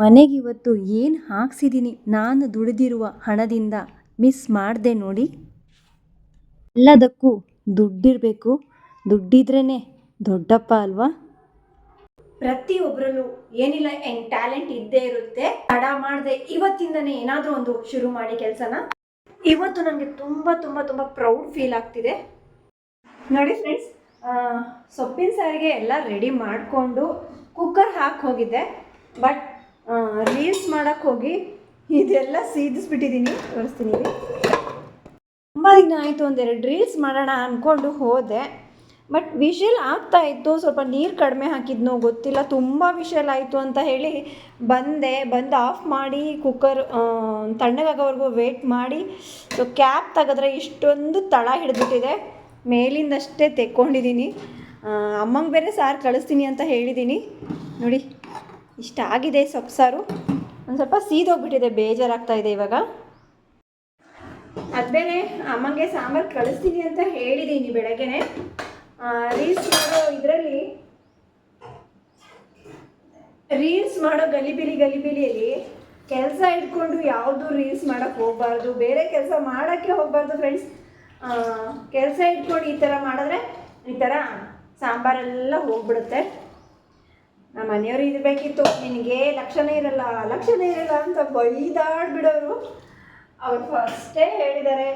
ಮನೆಗೆ ಇವತ್ತು ಏನು ಹಾಕ್ಸಿದ್ದೀನಿ ನಾನು ದುಡಿದಿರುವ ಹಣದಿಂದ ಮಿಸ್ ಮಾಡಿದೆ ನೋಡಿ. ಎಲ್ಲದಕ್ಕೂ ದುಡ್ಡಿರಬೇಕು. ದುಡ್ಡಿದ್ರೇ ದೊಡ್ಡಪ್ಪ ಅಲ್ವಾ? ಪ್ರತಿಯೊಬ್ಬರಲ್ಲೂ ಏನಿಲ್ಲ ಏನು ಟ್ಯಾಲೆಂಟ್ ಇದ್ದೇ ಇರುತ್ತೆ. ತಡ ಮಾಡದೆ ಇವತ್ತಿಂದನೇ ಏನಾದರೂ ಒಂದು ಶುರು ಮಾಡಿ ಕೆಲಸನ. ಇವತ್ತು ನನಗೆ ತುಂಬ ತುಂಬ ತುಂಬ ಪ್ರೌಡ್ ಫೀಲ್ ಆಗ್ತಿದೆ. ನೋಡಿ ಫ್ರೆಂಡ್ಸ್ ಸೊಪ್ಪಿನ ಸಾರಿಗೆ ಎಲ್ಲ ರೆಡಿ ಮಾಡಿಕೊಂಡು ಕುಕ್ಕರ್ ಹಾಕಿ ಹೋಗಿದ್ದೆ. ಬಟ್ ರೀಲ್ಸ್ ಮಾಡೋಕ್ಕೆ ಹೋಗಿ ಇದೆಲ್ಲ ಸೀದಿಸ್ಬಿಟ್ಟಿದ್ದೀನಿ ತೋರಿಸ್ತೀನಿ. ತುಂಬ ದಿನ ಆಯಿತು ಒಂದೆರಡು ರೀಲ್ಸ್ ಮಾಡೋಣ ಅಂದ್ಕೊಂಡು ಹೋದೆ. ಬಟ್ ವಿಷಲ್ ಆಗ್ತಾ ಇತ್ತು, ಸ್ವಲ್ಪ ನೀರು ಕಡಿಮೆ ಹಾಕಿದ್ನೋ ಗೊತ್ತಿಲ್ಲ. ತುಂಬ ವಿಷಲ್ ಆಯಿತು ಅಂತ ಹೇಳಿ ಬಂದೆ. ಬಂದು ಆಫ್ ಮಾಡಿ ಕುಕ್ಕರ್ ತಣ್ಣಗಾಗೋವರೆಗೂ ವೇಟ್ ಮಾಡಿ. ಸೊ ಕ್ಯಾಪ್ ತೆಗೆದ್ರೆ ಇಷ್ಟೊಂದು ತಳ ಹಿಡಿದ್ಬಿಟ್ಟಿದೆ. ಮೇಲಿಂದಷ್ಟೇ ತೆಕ್ಕೊಂಡಿದ್ದೀನಿ ಅಮ್ಮಂಗೆ ಬೇರೆ ಸಾರು ಕಳಿಸ್ತೀನಿ ಅಂತ ಹೇಳಿದ್ದೀನಿ ನೋಡಿ. ಇಷ್ಟ ಆಗಿದೆ ಸೊಪ್ಪು ಒಂದು ಸ್ವಲ್ಪ ಸೀದೋಗ್ಬಿಟ್ಟಿದೆ, ಬೇಜಾರಾಗ್ತಾ ಇದೆ ಇವಾಗ. ಅದೇನೆ ಅಮ್ಮಂಗೆ ಸಾಂಬಾರು ಕಳಿಸ್ತೀನಿ ಅಂತ ಹೇಳಿದ್ದೀನಿ ಬೆಳಗ್ಗೆನೆ. ರೀಲ್ಸ್ ಮಾಡೋ ಇದರಲ್ಲಿ ರೀಲ್ಸ್ ಮಾಡೋ ಗಲಿಬಿಲಿ ಗಲಿಬಿಲಿಯಲ್ಲಿ ಕೆಲಸ ಇಟ್ಕೊಂಡು ಯಾವುದು ರೀಲ್ಸ್ ಮಾಡೋಕ್ಕೆ ಹೋಗಬಾರ್ದು, ಬೇರೆ ಕೆಲಸ ಮಾಡೋಕ್ಕೆ ಹೋಗಬಾರ್ದು ಫ್ರೆಂಡ್ಸ್ ಕೆಲಸ ಇಟ್ಕೊಂಡು ಈ ಥರ ಮಾಡಿದ್ರೆ ಈ ಥರ ಸಾಂಬಾರೆಲ್ಲ ಹೋಗ್ಬಿಡುತ್ತೆ. ನಮ್ಮ ಮನೆಯವರು ಇರಬೇಕಿತ್ತು ನಿನಗೆ ಲಕ್ಷಣ ಇರಲ್ಲ ಲಕ್ಷಣ ಇರಲ್ಲ ಅಂತ ಬೈದಾಡ್ಬಿಡೋರು ಅವ್ರು ಫಸ್ಟೇ ಹೇಳಿದ್ದಾರೆ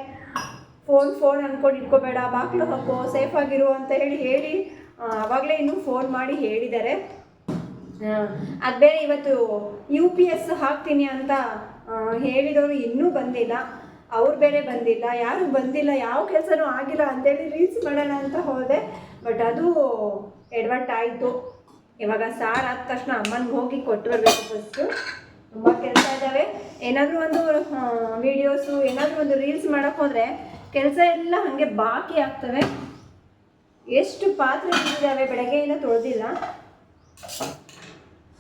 ಫೋನ್ ಫೋನ್ ಅಂದ್ಕೊಂಡು ಇಟ್ಕೋಬೇಡ, ಬಾಗಿಲು ಹಾಕೋ ಸೇಫ್ ಆಗಿರು ಅಂತ ಹೇಳಿ ಹೇಳಿ ಆವಾಗಲೇ ಇನ್ನೂ ಫೋನ್ ಮಾಡಿ ಹೇಳಿದ್ದಾರೆ ಅದು ಬೇರೆ ಇವತ್ತು ಯು ಪಿ ಎಸ್ ಹಾಕ್ತೀನಿ ಅಂತ ಹೇಳಿದವರು ಇನ್ನೂ ಬಂದಿಲ್ಲ. ಅವ್ರು ಬೇರೆ ಬಂದಿಲ್ಲ, ಯಾರು ಬಂದಿಲ್ಲ, ಯಾವ ಕೆಲಸನೂ ಆಗಿಲ್ಲ ಅಂತೇಳಿ ರೀಲ್ಸ್ ಮಾಡೋಣ ಅಂತ ಹೋದೆ. ಬಟ್ ಅದು ಎಡವಟ್ ಆಯಿತು. ಇವಾಗ ಸಾರ್ ಆದ ತಕ್ಷಣ ಅಮ್ಮನಿಗೆ ಹೋಗಿ ಕೊಟ್ಟು ಬರಬೇಕು ಫಸ್ಟು ತುಂಬ ಕೆಲಸ ಇದ್ದಾವೆ ಏನಾದರೂ ಒಂದು ವೀಡಿಯೋಸು ಏನಾದರೂ ಒಂದು ರೀಲ್ಸ್ ಮಾಡೋಕ್ಕೆ ಹೋದರೆ ಕೆಲಸ ಎಲ್ಲ ಹಾಗೆ ಬಾಕಿ ಆಗ್ತವೆ. ಎಷ್ಟು ಪಾತ್ರೆ ಇದ್ದಾವೆ ಬೆಳಗ್ಗೆಯಿಂದ ತೊಳೆದಿಲ್ಲ.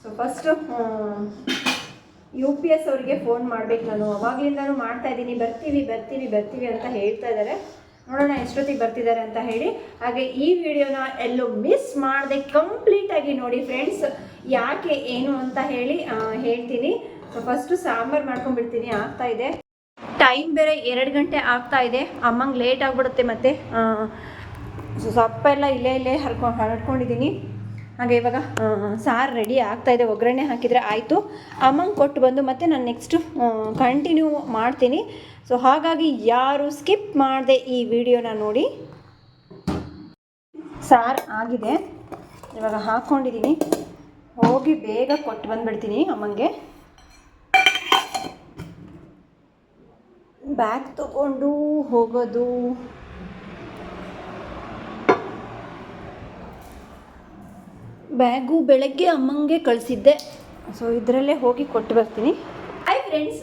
So first U P S ಅವರಿಗೆ ಫೋನ್ ಮಾಡ್ಬೇಕು ನಾನು. ಅವಾಗಲಿಂದನೂ ಮಾಡ್ತಾ ಇದ್ದೀನಿ. ಬರ್ತೀವಿ ಬರ್ತೀವಿ ಬರ್ತೀವಿ ಅಂತ ಹೇಳ್ತಾ ಇದ್ದಾರೆ ನೋಡೋಣ ಎಷ್ಟೊತ್ತಿಗೆ ಬರ್ತಿದ್ದಾರೆ ಅಂತ ಹೇಳಿ. ಹಾಗೆ ಈ ವಿಡಿಯೋನ ಎಲ್ಲೂ ಮಿಸ್ ಮಾಡದೆ ಕಂಪ್ಲೀಟಾಗಿ ನೋಡಿ ಫ್ರೆಂಡ್ಸ್ ಯಾಕೆ, ಏನು ಅಂತ ಹೇಳಿ ಹೇಳ್ತೀನಿ. ಫಸ್ಟು ಸಾಂಬಾರು ಮಾಡ್ಕೊಂಡ್ಬಿಡ್ತೀನಿ, ಆಗ್ತಾ ಇದೆ. ಟೈಮ್ ಬೇರೆ ಎರಡು ಗಂಟೆ ಆಗ್ತಾ ಇದೆ. ಅಮ್ಮಂಗೆ ಲೇಟ್ ಆಗಿಬಿಡುತ್ತೆ ಮತ್ತೆ. ಸೊಪ್ಪೆಲ್ಲ ಇಲ್ಲೇ ಇಲ್ಲೇ ಹರ್ಕೊ ಹರಡ್ಕೊಂಡಿದ್ದೀನಿ ಹಾಗೆ ಇವಾಗ ಸಾರು ರೆಡಿ ಆಗ್ತಾ ಇದೆ. ಒಗ್ಗರಣೆ ಹಾಕಿದರೆ ಆಯಿತು. ಅಮ್ಮಂಗೆ ಕೊಟ್ಟು ಬಂದು ಮತ್ತೆ ನಾನು ನೆಕ್ಸ್ಟು ಕಂಟಿನ್ಯೂ ಮಾಡ್ತೀನಿ. ಸೊ ಹಾಗಾಗಿ ಯಾರು ಸ್ಕಿಪ್ ಮಾಡದೆ ಈ ವಿಡಿಯೋನ ನೋಡಿ. ಸಾರು ಆಗಿದೆ. ಇವಾಗ ಹಾಕ್ಕೊಂಡಿದ್ದೀನಿ ಹೋಗಿ ಬೇಗ ಕೊಟ್ಟು ಬಂದುಬಿಡ್ತೀನಿ ಅಮ್ಮಂಗೆ ಬ್ಯಾಗ್ ತಗೊಂಡು ಹೋಗೋದು. ಬ್ಯಾಗು ಬೆಳಗ್ಗೆ ಅಮ್ಮಂಗೆ ಕಳಿಸಿದ್ದೆ. ಸೊ ಇದರಲ್ಲೇ ಹೋಗಿ ಕೊಟ್ಟು ಬರ್ತೀನಿ. ಹಾಯ್ ಫ್ರೆಂಡ್ಸ್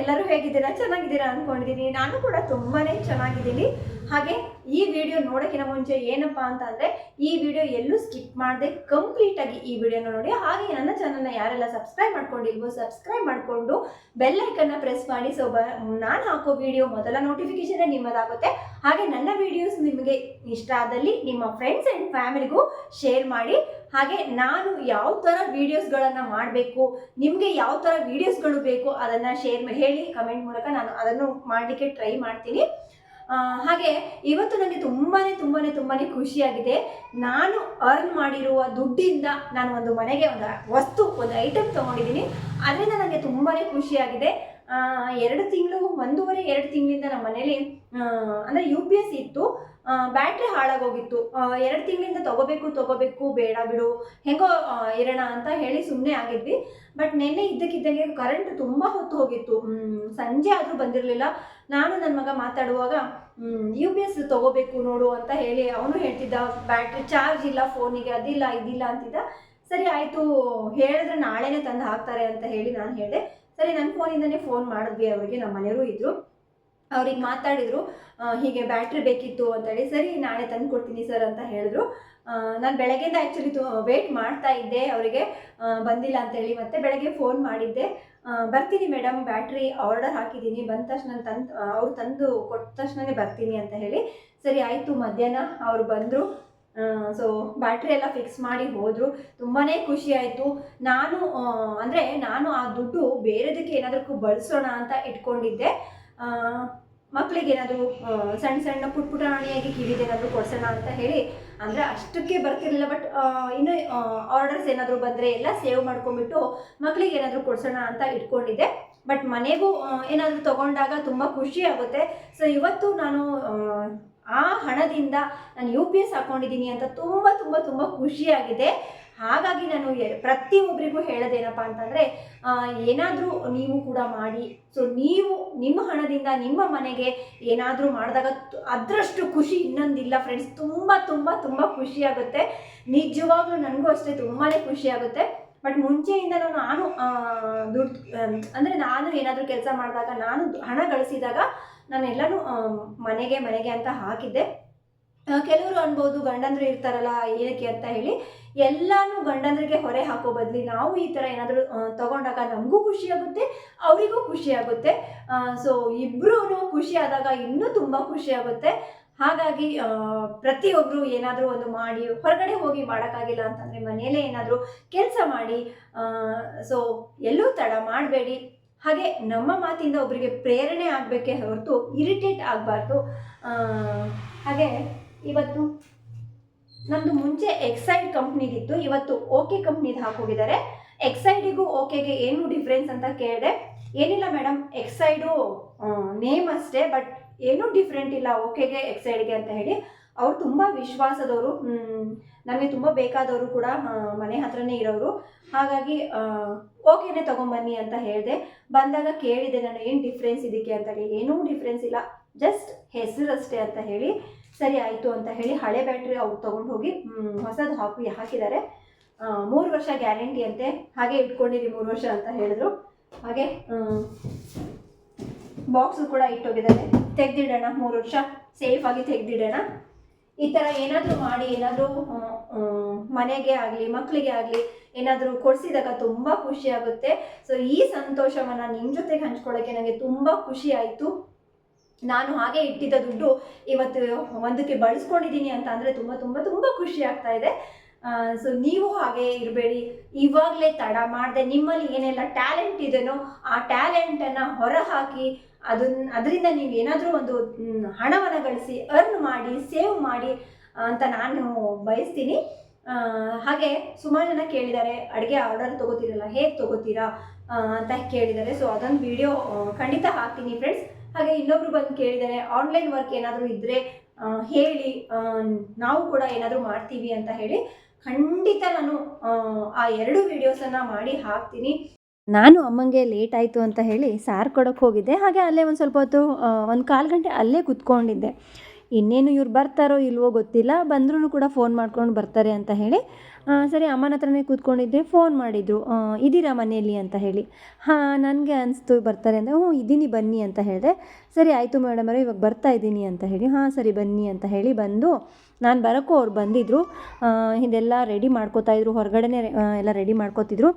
ಎಲ್ಲರೂ ಹೇಗಿದ್ದೀರಾ? ಚೆನ್ನಾಗಿದ್ದೀರಾ ಅಂದ್ಕೊಂಡಿದ್ದೀನಿ ನಾನು ಕೂಡ ತುಂಬಾ ಚೆನ್ನಾಗಿದ್ದೀನಿ. ಹಾಗೆ ಈ ವಿಡಿಯೋ ನೋಡೋಕ್ಕಿಂತ ಮುಂಚೆ ಏನಪ್ಪ ಅಂತ ಅಂದರೆ, ಈ ವಿಡಿಯೋ ಎಲ್ಲೂ ಸ್ಕಿಪ್ ಮಾಡದೆ ಕಂಪ್ಲೀಟಾಗಿ ಈ ವಿಡಿಯೋನ ನೋಡಿ. ಹಾಗೆ ನನ್ನ ಚಾನಲ್ನ ಯಾರೆಲ್ಲ ಸಬ್ಸ್ಕ್ರೈಬ್ ಮಾಡ್ಕೊಂಡಿಲ್ವೋ ಸಬ್ಸ್ಕ್ರೈಬ್ ಮಾಡಿಕೊಂಡು ಬೆಲ್ ಐಕನ್ನ ಪ್ರೆಸ್ ಮಾಡಿ. ಸೊ ಬ ನಾನು ಹಾಕೋ ವಿಡಿಯೋ ಮೊದಲ ನೋಟಿಫಿಕೇಶನ್ ನಿಮ್ಮದಾಗುತ್ತೆ. ಹಾಗೆ ನನ್ನ ವಿಡಿಯೋಸ್ ನಿಮಗೆ ಇಷ್ಟ ಆದಲ್ಲಿ ನಿಮ್ಮ ಫ್ರೆಂಡ್ಸ್ ಆ್ಯಂಡ್ ಫ್ಯಾಮಿಲಿಗೂ ಶೇರ್ ಮಾಡಿ. ಹಾಗೆ ನಾನು ಯಾವ ಥರ ವೀಡಿಯೋಸ್ಗಳನ್ನು ಮಾಡಬೇಕು, ನಿಮಗೆ ಯಾವ ಥರ ವೀಡಿಯೋಸ್ಗಳು ಬೇಕು, ಅದನ್ನು ಶೇರ್ ಹೇಳಿ ಕಮೆಂಟ್ ಮೂಲಕ ನಾನು ಅದನ್ನು ಮಾಡಲಿಕ್ಕೆ ಟ್ರೈ ಮಾಡ್ತೀನಿ. ಹಾಗೆ ಇವತ್ತು ನನಗೆ ತುಂಬಾ ತುಂಬಾ ತುಂಬಾ ಖುಷಿಯಾಗಿದೆ. ನಾನು ಅರ್ನ್ ಮಾಡಿರುವ ದುಡ್ಡಿಂದ ನಾನು ಒಂದು ಮನೆಗೆ ಒಂದು ವಸ್ತು, ಒಂದು ಐಟಮ್ ತೊಗೊಂಡಿದ್ದೀನಿ. ಅದರಿಂದ ನನಗೆ ತುಂಬಾ ಖುಷಿಯಾಗಿದೆ. ಎರಡು ತಿಂಗಳು, ಒಂದೂವರೆ, ಎರಡು ತಿಂಗಳಿಂದ ನಮ್ಮ ಮನೇಲಿ ಅಂದರೆ ಯು ಪಿ ಎಸ್ ಇತ್ತು. ಬ್ಯಾಟ್ರಿ ಹಾಳಾಗೋಗಿತ್ತು. ಎರಡು ತಿಂಗಳಿಂದ ತಗೋಬೇಕು ತಗೋಬೇಕು, ಬೇಡ ಬಿಡು, ಹೆಂಗೋ ಇರೋಣ ಅಂತ ಹೇಳಿ ಸುಮ್ಮನೆ ಆಗಿದ್ವಿ. ಬಟ್ ನಿನ್ನೆ ಇದ್ದಕ್ಕಿದ್ದಂಗೆ ಕರೆಂಟ್ ತುಂಬ ಹೊತ್ತು ಹೋಗಿತ್ತು. ಸಂಜೆ ಆದರೂ ಬಂದಿರಲಿಲ್ಲ. ನಾನು ನನ್ನ ಮಗ ಮಾತಾಡುವಾಗ ಯು ಪಿ ಎಸ್ ತಗೋಬೇಕು ನೋಡು ಅಂತ ಹೇಳಿ ಅವನು ಹೇಳ್ತಿದ್ದ. ಬ್ಯಾಟ್ರಿ ಚಾರ್ಜ್ ಇಲ್ಲ, ಫೋನಿಗೆ ಅದಿಲ್ಲ, ಇದಿಲ್ಲ ಅಂತಿದ್ದ. ಸರಿ, ಆಯಿತು, ಹೇಳಿದ್ರೆ ನಾಳೆನೇ ತಂದು ಹಾಕ್ತಾರೆ ಅಂತ ಹೇಳಿ ನಾನು ಹೇಳಿದೆ. ಸರಿ ನನ್ನ ಫೋನಿಂದನೇ ಫೋನ್ ಮಾಡಿದ್ವಿ ಅವರಿಗೆ, ನಮ್ಮ ಮನೆಯವರು ಇದ್ದರು ಅವ್ರಿಗೆ ಮಾತಾಡಿದರು ಹೀಗೆ ಬ್ಯಾಟ್ರಿ ಬೇಕಿತ್ತು ಅಂತೇಳಿ ಸರಿ, ನಾಳೆ ತಂದು ಕೊಡ್ತೀನಿ ಸರ್ ಅಂತ ಹೇಳಿದ್ರು. ನಾನು ಬೆಳಗ್ಗೆಯಿಂದ ಆ್ಯಕ್ಚುಲಿ ವೇಟ್ ಮಾಡ್ತಾ ಇದ್ದೆ ಅವರಿಗೆ. ಬಂದಿಲ್ಲ ಅಂತೇಳಿ ಮತ್ತೆ ಬೆಳಗ್ಗೆ ಫೋನ್ ಮಾಡಿದ್ದೆ. ಬರ್ತೀನಿ ಮೇಡಮ್ ಬ್ಯಾಟ್ರಿ ಆರ್ಡರ್ ಹಾಕಿದ್ದೀನಿ, ಬಂದ ತಕ್ಷಣ ತಂದು ಅವ್ರು ತಂದು ಕೊಟ್ಟ ತಕ್ಷಣನೇ ಬರ್ತೀನಿ ಅಂತ ಹೇಳಿ. ಸರಿ, ಆಯಿತು, ಮಧ್ಯಾಹ್ನ ಅವರು ಬಂದರು. ಸೊ ಬ್ಯಾಟ್ರಿ ಎಲ್ಲ ಫಿಕ್ಸ್ ಮಾಡಿ ಹೋದರು. ತುಂಬಾ ಖುಷಿ ಆಯಿತು. ನಾನು ಅಂದರೆ ನಾನು ಆ ದುಡ್ಡು ಬೇರೆದಕ್ಕೆ ಏನಾದರೂ ಬಳಸೋಣ ಅಂತ ಇಟ್ಕೊಂಡಿದ್ದೆ. ಮಕ್ಕಳಿಗೆ ಏನಾದರೂ ಸಣ್ಣ ಸಣ್ಣ ಪುಟ್ ಪುಟಾಣಿಯಾಗಿ ಕಿವಿದೇನಾದರೂ ಕೊಡ್ಸೋಣ ಅಂತ ಹೇಳಿ. ಅಂದರೆ ಅಷ್ಟಕ್ಕೆ ಬರ್ತಿರಲಿಲ್ಲ ಬಟ್ ಇನ್ನು ಆರ್ಡರ್ಸ್ ಏನಾದರೂ ಬಂದರೆ ಎಲ್ಲ ಸೇವ್ ಮಾಡ್ಕೊಂಡ್ಬಿಟ್ಟು ಮಕ್ಕಳಿಗೆ ಏನಾದರೂ ಕೊಡ್ಸೋಣ ಅಂತ ಇಟ್ಕೊಂಡಿದ್ದೆ. ಬಟ್ ಮನೆಗೂ ಏನಾದರೂ ತಗೊಂಡಾಗ ತುಂಬ ಖುಷಿ ಆಗುತ್ತೆ. ಸೊ ಇವತ್ತು ನಾನು ಆ, ಹಣದಿಂದ ನಾನು ಯು ಪಿ ಎಸ್ ಹಾಕೊಂಡಿದ್ದೀನಿ ಅಂತ ತುಂಬ ತುಂಬ ತುಂಬ ಖುಷಿಯಾಗಿದೆ. ಹಾಗಾಗಿ ನಾನು ಪ್ರತಿಯೊಬ್ಬರಿಗೂ ಹೇಳೋದೇನಪ್ಪ ಅಂತಂದರೆ ಏನಾದರೂ ನೀವು ಕೂಡ ಮಾಡಿ. ಸೊ ನೀವು ನಿಮ್ಮ ಹಣದಿಂದ ನಿಮ್ಮ ಮನೆಗೆ ಏನಾದರೂ ಮಾಡಿದಾಗ ಅದರಷ್ಟು ಖುಷಿ ಇನ್ನೊಂದಿಲ್ಲ ಫ್ರೆಂಡ್ಸ್ ತುಂಬ ತುಂಬ ತುಂಬ ಖುಷಿಯಾಗುತ್ತೆ. ನಿಜವಾಗ್ಲೂ ನನಗೂ ಅಷ್ಟೇ ತುಂಬಾ ಖುಷಿಯಾಗುತ್ತೆ. ಬಟ್ ಮುಂಚೆಯಿಂದಲೂ ನಾನು ದುಡ್ಡು ಅಂದರೆ ನಾನು ಏನಾದರೂ ಕೆಲಸ ಮಾಡಿದಾಗ ನಾನು ಹಣ ಗಳಿಸಿದಾಗ ನಾನೆಲ್ಲನೂ ಆ, ಮನೆಗೆ ಮನೆಗೆ ಅಂತ ಹಾಕಿದ್ದೆ. ಕೆಲವರು ಅನ್ಬೋದು ಗಂಡಂದ್ರು ಇರ್ತಾರಲ್ಲ ಏನಕ್ಕೆ ಅಂತ ಹೇಳಿ ಎಲ್ಲಾನು ಗಂಡಂದ್ರಿಗೆ ಹೊರೆ ಹಾಕೋ ಬದಲಿ ನಾವು ಈ ಥರ ಏನಾದರೂ ತಗೊಂಡಾಗ ನಮಗೂ ಖುಷಿ ಆಗುತ್ತೆ ಅವರಿಗೂ ಖುಷಿ ಆಗುತ್ತೆ. ಸೊ ಇಬ್ಬರೂ ಖುಷಿ ಆದಾಗ ಇನ್ನೂ ತುಂಬ ಖುಷಿ ಆಗುತ್ತೆ. ಹಾಗಾಗಿ ಪ್ರತಿಯೊಬ್ಬರು ಏನಾದರೂ ಒಂದು ಮಾಡಿ, ಹೊರಗಡೆ ಹೋಗಿ ಮಾಡೋಕ್ಕಾಗಿಲ್ಲ ಅಂತಂದರೆ ಮನೆಯಲ್ಲೇ ಏನಾದರೂ ಕೆಲಸ ಮಾಡಿ ಸೊ ಎಲ್ಲೂ ತಡ ಮಾಡಬೇಡಿ. ಹಾಗೆ ನಮ್ಮ ಮಾತಿಂದ ಒಬ್ಬರಿಗೆ ಪ್ರೇರಣೆ ಆಗಬೇಕೇ ಹೊರತು ಇರಿಟೇಟ್ ಆಗಬಾರ್ದು. ಹಾಗೆ ಇವತ್ತು ನಮ್ಮದು ಮುಂಚೆ ಎಕ್ಸೈಡ್ ಕಂಪ್ನಿದಿತ್ತು. ಇವತ್ತು ಓಕೆ ಕಂಪ್ನಿದು ಹಾಕೋಗಿದ್ದಾರೆ ಎಕ್ಸೈಡಿಗೂ ಓಕೆಗೆ ಏನು ಡಿಫ್ರೆನ್ಸ್ ಅಂತ ಕೇಳಿದೆ. ಏನಿಲ್ಲ ಮೇಡಮ್ ಎಕ್ಸೈಡು ನೇಮ್ ಅಷ್ಟೇ ಬಟ್ ಏನೂ ಡಿಫ್ರೆಂಟ್ ಇಲ್ಲ, ಓಕೆಗೆ ಎಕ್ಸೈಡ್ಗೆ ಅಂತ ಹೇಳಿ ಅವ್ರು ತುಂಬ ವಿಶ್ವಾಸದವರು ನನಗೆ ತುಂಬ ಬೇಕಾದವರು ಕೂಡ ಮನೆ ಹತ್ರನೇ ಇರೋರು ಹಾಗಾಗಿ ಓಕೆನೇ ತೊಗೊಂಬನ್ನಿ ಅಂತ ಹೇಳಿದೆ. ಬಂದಾಗ ಕೇಳಿದೆ ನಾನು, ಏನು ಡಿಫ್ರೆನ್ಸ್ ಇದಕ್ಕೆ ಅಂತ ಹೇಳಿ? ಏನೂ ಡಿಫ್ರೆನ್ಸ್ ಇಲ್ಲ ಜಸ್ಟ್ ಹೆಸರಷ್ಟೇ ಅಂತ ಹೇಳಿ, ಸರಿ ಆಯಿತು ಅಂತ ಹೇಳಿ ಹಳೆ ಬ್ಯಾಟ್ರಿ ಅವ್ರು ತೊಗೊಂಡು ಹೋಗಿ ಹೊಸದು ಹಾಕಿ, ಹಾಕಿದ್ದಾರೆ. ಮೂರು ವರ್ಷ ಗ್ಯಾರಂಟಿ ಅಂತೆ, ಹಾಗೆ ಇಟ್ಕೊಂಡಿರಿ ಮೂರು ವರ್ಷ ಅಂತ ಹೇಳಿದ್ರು. ಹಾಗೆ ಬಾಕ್ಸು ಕೂಡ ಇಟ್ಟೋಗಿದ್ದಾರೆ. ತೆಗ್ದಿಡೋಣ, ಮೂರು ವರ್ಷ ಸೇಫ್ ಆಗಿ ತೆಗೆದಿಡೋಣ. ಈ ಥರ ಏನಾದರೂ ಮಾಡಿ, ಏನಾದರೂ ಮನೆಗೆ ಆಗಲಿ ಮಕ್ಕಳಿಗೆ ಆಗಲಿ, ಏನಾದರೂ ಕೊಡಿಸಿದಾಗ ತುಂಬ ಖುಷಿ ಆಗುತ್ತೆ. ಸೊ ಈ ಸಂತೋಷವನ್ನು ನಿಮ್ಮ ಜೊತೆಗೆ ಹಂಚ್ಕೊಳ್ಳೋಕ್ಕೆ ನನಗೆ ತುಂಬ ಖುಷಿ ಆಯಿತು. ನಾನು ಹಾಗೆ ಇಟ್ಟಿದ್ದ ದುಡ್ಡು ಇವತ್ತು ಒಂದಕ್ಕೆ ಬಳಸ್ಕೊಂಡಿದ್ದೀನಿ ಅಂತ ಅಂದರೆ ತುಂಬ ತುಂಬ ತುಂಬ ಖುಷಿ ಆಗ್ತಾ ಇದೆ. ಸೊ ನೀವು ಹಾಗೆ ಇರಬೇಡಿ. ಇವಾಗಲೇ ತಡ ಮಾಡದೆ ನಿಮ್ಮಲ್ಲಿ ಏನೆಲ್ಲ ಟ್ಯಾಲೆಂಟ್ ಇದೆನೋ ಆ ಟ್ಯಾಲೆಂಟನ್ನು ಹೊರಹಾಕಿ ಅದನ್ನ ಅದರಿಂದ ನೀವು ಏನಾದರೂ ಒಂದು ಹಣವನ್ನು ಗಳಿಸಿ ಅರ್ನ್ ಮಾಡಿ ಸೇವ್ ಮಾಡಿ ಅಂತ ನಾನು ಬಯಸ್ತೀನಿ. ಹಾಗೆ ಸುಮಾರು ಜನ ಕೇಳಿದ್ದಾರೆ, ಅಡುಗೆ ಆರ್ಡರ್ ತೊಗೋತೀರಲ್ಲ, ಹೇಗೆ ತೊಗೋತೀರಾ ಅಂತ ಕೇಳಿದ್ದಾರೆ. ಸೊ ಅದೊಂದು ವಿಡಿಯೋ ಖಂಡಿತ ಹಾಕ್ತೀನಿ ಫ್ರೆಂಡ್ಸ್ ಹಾಗೆ ಇನ್ನೊಬ್ರು ಬಂದು ಕೇಳಿದ್ದಾರೆ ಆನ್ಲೈನ್ ವರ್ಕ್ ಏನಾದರೂ ಇದ್ದರೆ ಹೇಳಿ ನಾವು ಕೂಡ ಏನಾದರೂ ಮಾಡ್ತೀವಿ ಅಂತ ಹೇಳಿ ಖಂಡಿತ ನಾನು, ಆ ಎರಡು ವಿಡಿಯೋಸನ್ನು ಮಾಡಿ ಹಾಕ್ತೀನಿ. ನಾನು ಅಮ್ಮಂಗೆ ಲೇಟ್ ಆಯಿತು ಅಂತ ಹೇಳಿ ಸಾರು ಕೊಡೋಕ್ಕೆ ಹೋಗಿದ್ದೆ. ಹಾಗೆ ಅಲ್ಲೇ ಒಂದು ಸ್ವಲ್ಪ ಹೊತ್ತು ಒಂದು ಕಾಲು ಗಂಟೆ ಅಲ್ಲೇ ಕುತ್ಕೊಂಡಿದ್ದೆ. ಇನ್ನೇನು ಇವ್ರು ಬರ್ತಾರೋ ಇಲ್ವೋ ಗೊತ್ತಿಲ್ಲ. ಬಂದ್ರೂ ಕೂಡ ಫೋನ್ ಮಾಡ್ಕೊಂಡು ಬರ್ತಾರೆ ಅಂತ ಹೇಳಿ ಸರಿ ಅಮ್ಮನ ಹತ್ರನೇ ಕೂತ್ಕೊಂಡಿದ್ದೆ ಫೋನ್ ಮಾಡಿದರು. ಇದ್ದೀರಾ ಮನೆಯಲ್ಲಿ ಅಂತ ಹೇಳಿ. ಹಾಂ, ನನಗೆ ಅನಿಸ್ತು ಬರ್ತಾರೆ ಅಂದರೆ, ಹ್ಞೂ ಇದ್ದೀನಿ ಬನ್ನಿ ಅಂತ ಹೇಳಿದೆ. ಸರಿ, ಆಯಿತು ಮೇಡಮ್ ಅವರು, ಇವಾಗ ಬರ್ತಾ ಇದ್ದೀನಿ ಅಂತ ಹೇಳಿ, ಹಾಂ, ಸರಿ, ಬನ್ನಿ ಅಂತ ಹೇಳಿ ಬಂದು, ನಾನು ಬರೋಕ್ಕೂ ಅವ್ರು ಬಂದಿದ್ದರು ಇದೆಲ್ಲ ರೆಡಿ ಮಾಡ್ಕೋತಾಯಿದ್ರು ಹೊರಗಡೆನೇ ಎಲ್ಲ ರೆಡಿ ಮಾಡ್ಕೋತಿದ್ರು.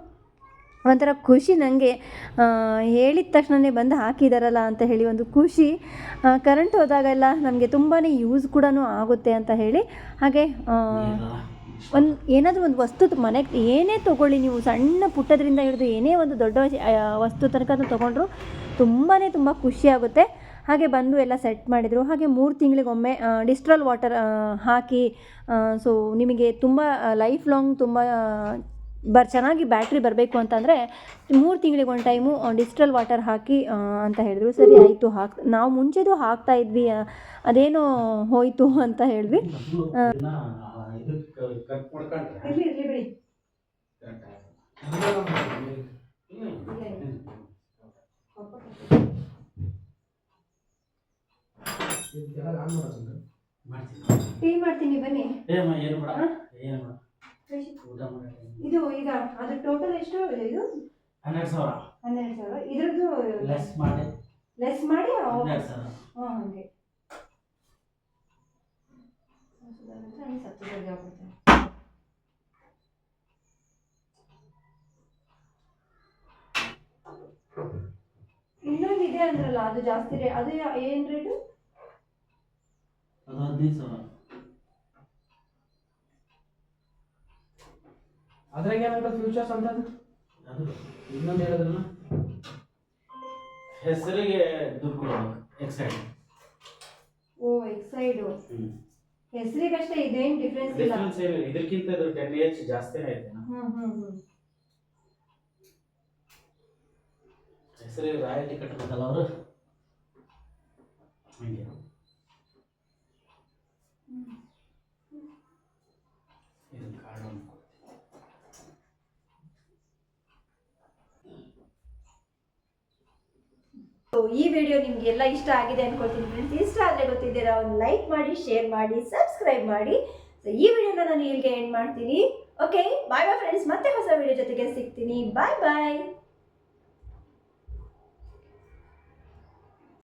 ಒಂಥರ ಖುಷಿ ನನಗೆ ಹೇಳಿದ ತಕ್ಷಣವೇ ಬಂದು ಹಾಕಿದಾರಲ್ಲ ಅಂತ ಹೇಳಿ ಒಂದು ಖುಷಿ. ಕರೆಂಟ್ ಹೋದಾಗೆಲ್ಲ ನಮಗೆ ತುಂಬಾ ಯೂಸ್ ಕೂಡ ಆಗುತ್ತೆ ಅಂತ ಹೇಳಿ. ಹಾಗೆ ಒಂದು ಏನಾದರೂ ಒಂದು ವಸ್ತು ಮನೆಗೆ ಏನೇ ತೊಗೊಳ್ಳಿ ನೀವು ಸಣ್ಣ ಪುಟ್ಟದ್ರಿಂದ ಹಿಡಿದು ಏನೇ ಒಂದು ದೊಡ್ಡ ವಸ್ತು ತನಕ ತೊಗೊಂಡ್ರು ತುಂಬಾ ತುಂಬ ಖುಷಿ ಆಗುತ್ತೆ. ಹಾಗೆ ಬಂದು ಎಲ್ಲ ಸೆಟ್ ಮಾಡಿದರು. ಹಾಗೆ ಮೂರು ತಿಂಗಳಿಗೊಮ್ಮೆ ಡಿಸ್ಟ್ರಲ್ ವಾಟರ್ ಹಾಕಿ ಸೊ ನಿಮಗೆ ತುಂಬ ಲೈಫ್ ಲಾಂಗ್ ತುಂಬ ಬರ್ ಚೆನ್ನಾಗಿ ಬ್ಯಾಟ್ರಿ ಬರಬೇಕು ಅಂತಂದರೆ ಮೂರು ತಿಂಗಳಿಗೆ ಒಂದು ಟೈಮು ಡಿಜಿಟಲ್ ವಾಟರ್ ಹಾಕಿ ಅಂತ ಹೇಳಿದ್ರು. ಸರಿ ಆಯಿತು ಹಾಕ್ ನಾವು ಮುಂಚೆದು ಹಾಕ್ತಾ ಇದ್ವಿ ಅದೇನೋ ಹೋಯಿತು ಅಂತ ಹೇಳಿದ್ವಿ. ಟೀ ಕಟ್ ಮಾಡ್ಕೊಂಡ್ರೆ ಇರಲಿ ಇರಲಿ ಬಿಡಿ. ಕರೆಕ್ಟ್ ಆಗುತ್ತೆ. ಮಾಡ್ತೀನಿ. ಟೀ ಮಾಡ್ತೀನಿ ಬನ್ನಿ. ಇದು ಈಗ ಅದು ಟೋಟಲ್ ಎಷ್ಟು ಇದು? ಹನ್ನೆರಡು ಸಾವಿರ. ಹನ್ನೆರಡು ಸಾವಿರ. ಇದ್ರದ್ದು ಲೆಸ್ ಮಾಡಿ. ಲೆಸ್ ಮಾಡಿ ಹನ್ನೆರಡು ಸಾವಿರ. ಹಾಂ ಹಾಗೆ. ಇನ್ನೊಂದು ಇದೆ ಅಂದ್ರಲ್ಲ ಅದು ಜಾಸ್ತಿ ರೇ ಅದು ಏನು ಏನ್ ರೇಟು ಅದು ಹದಿನೈದು ಸಾವಿರ. ಅದ್ರಾಗ ಏನಂತ ಫ್ಯೂಚರ್ಸ್ ಅಂತ ಅದು ಇನ್ನೊಂದು ಹೇಳಿದ್ರಲ್ಲ ಹೆಸರಿಗೆ ದುಡ್ಡು ಕೊಡಬೇಕು ಎಕ್ಸೈಡ್ ಓ ಎಕ್ಸೈಡ್ ಹೆಸರಿಗಷ್ಟೇ ಇದೇನ್ ಡಿಫ್ರೆನ್ಸ್ ಇಲ್ಲ. ಡಿಫ್ರೆನ್ಸ್ ಏನು ಇದಕ್ಕಿಂತ ಇದು ಟೆನ್ ಎಚ್ ಜಾಸ್ತಿನೇ ಐತೆ ಹ್ಮ್ ಹ್ಮ್ ಹ್ಮ್. ಹೆಸರಿಗೆ ರಾಯಲ್ಟಿ ಕಟ್ಟಬೇಕಲ್ಲ ಅವರು? ಹಂಗೆ ಇದು ಕಾರ್ಡ್ ಒಂದು ಸೊ ಈ ವಿಡಿಯೋ ನಿಮಗೆಲ್ಲ ಇಷ್ಟ ಆಗಿದೆ ಅನ್ಕೊಳ್ತೀನಿ ಫ್ರೆಂಡ್ಸ್ ಇಷ್ಟ ಆದರೆ ಗೊತ್ತಿದ್ದೀರಾ ಒಂದು ಲೈಕ್ ಮಾಡಿ ಶೇರ್ ಮಾಡಿ ಸಬ್ಸ್ಕ್ರೈಬ್ ಮಾಡಿ. ಸೊ ಈ ವಿಡಿಯೋನ ನಾನು ಇಲ್ಲಿಗೆ ಎಂಡ್ ಮಾಡ್ತೀನಿ. ಓಕೆ ಬಾಯ್ ಬಾಯ್ ಫ್ರೆಂಡ್ಸ್ ಮತ್ತೆ ಹೊಸ ವಿಡಿಯೋ ಜೊತೆಗೆ ಸಿಗ್ತೀನಿ. ಬಾಯ್ ಬಾಯ್